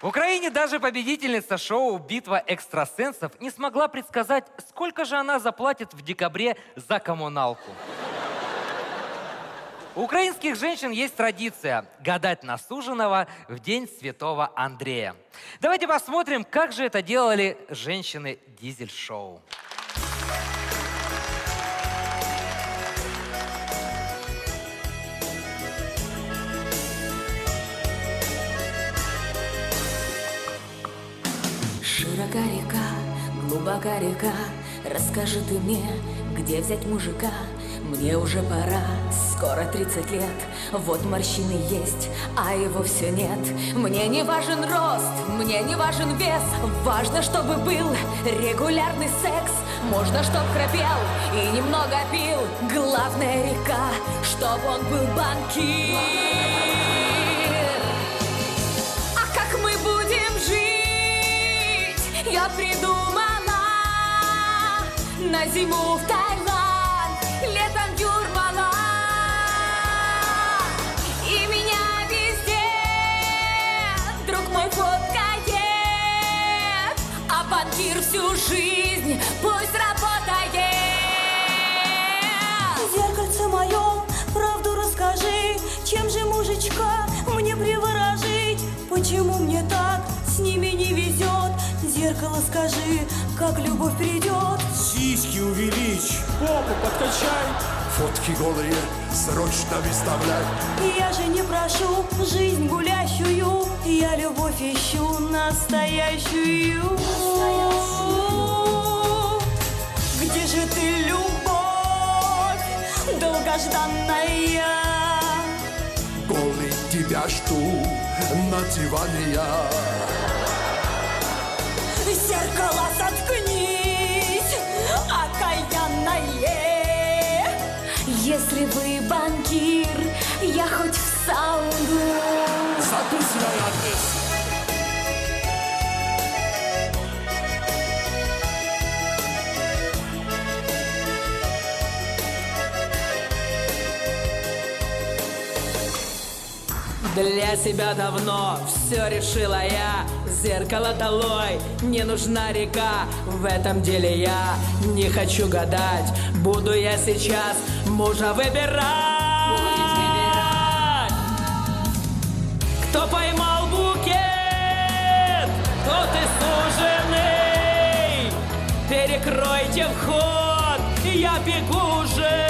В Украине даже победительница шоу «Битва экстрасенсов» не смогла предсказать, сколько же она заплатит в декабре за коммуналку. У украинских женщин есть традиция гадать на суженого в день святого Андрея. Давайте посмотрим, как же это делали женщины дизель-шоу. Широка река, глубока река. Расскажи ты мне, где взять мужика? Мне уже пора, скоро 30 лет. Вот морщины есть, а его все нет. Мне не важен рост, мне не важен вес. Важно, чтобы был регулярный секс. Можно, чтоб храпел и немного пил. Главная река, чтоб он был банкир придумала. На зиму в Таиланд Летом Юрмала И меня везде Друг мой фоткает. А банкир всю жизнь Пусть Зеркало скажи, как любовь придет. Сиськи увеличь, попу подкачай Фотки голые срочно выставляй Я же не прошу жизнь гулящую, я любовь ищу настоящую. Где же ты, любовь, долгожданная? Голый тебя жду на диване я Зеркало заткнись, окаянное. Если вы банкир, я хоть в сауну. Адрес. Для себя давно все решила я Зеркало долой, не нужна река В этом деле я не хочу гадать. Буду я сейчас мужа выбирать. Кто поймал букет, тот и суженый. Перекройте вход, я бегу же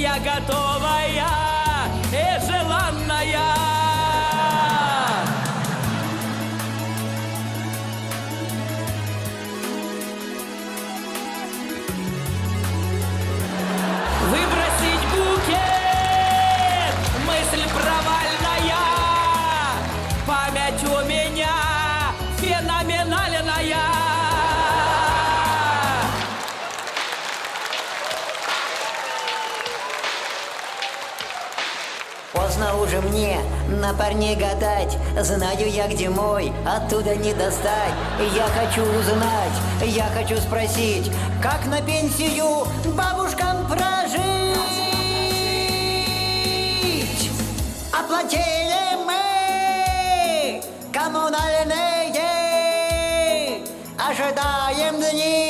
Я готовая Поздно уже мне. На парней гадать. Знаю я, где мой, оттуда не достать. Я хочу узнать, я хочу спросить Как на пенсию бабушкам прожить? Оплатили мы коммунальные. Ожидаем дни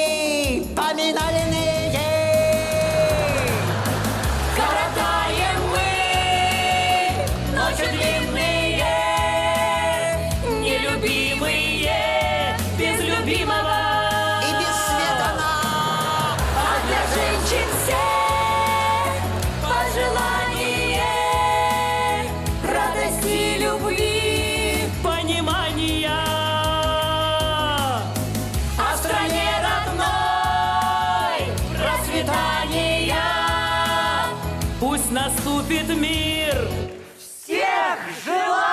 волосы длинные, нелюбимые, без любимого. И без света. А для женщин все пожелание радости, любви, понимания. А О стране родной процветания. Пусть наступит мир Żyła!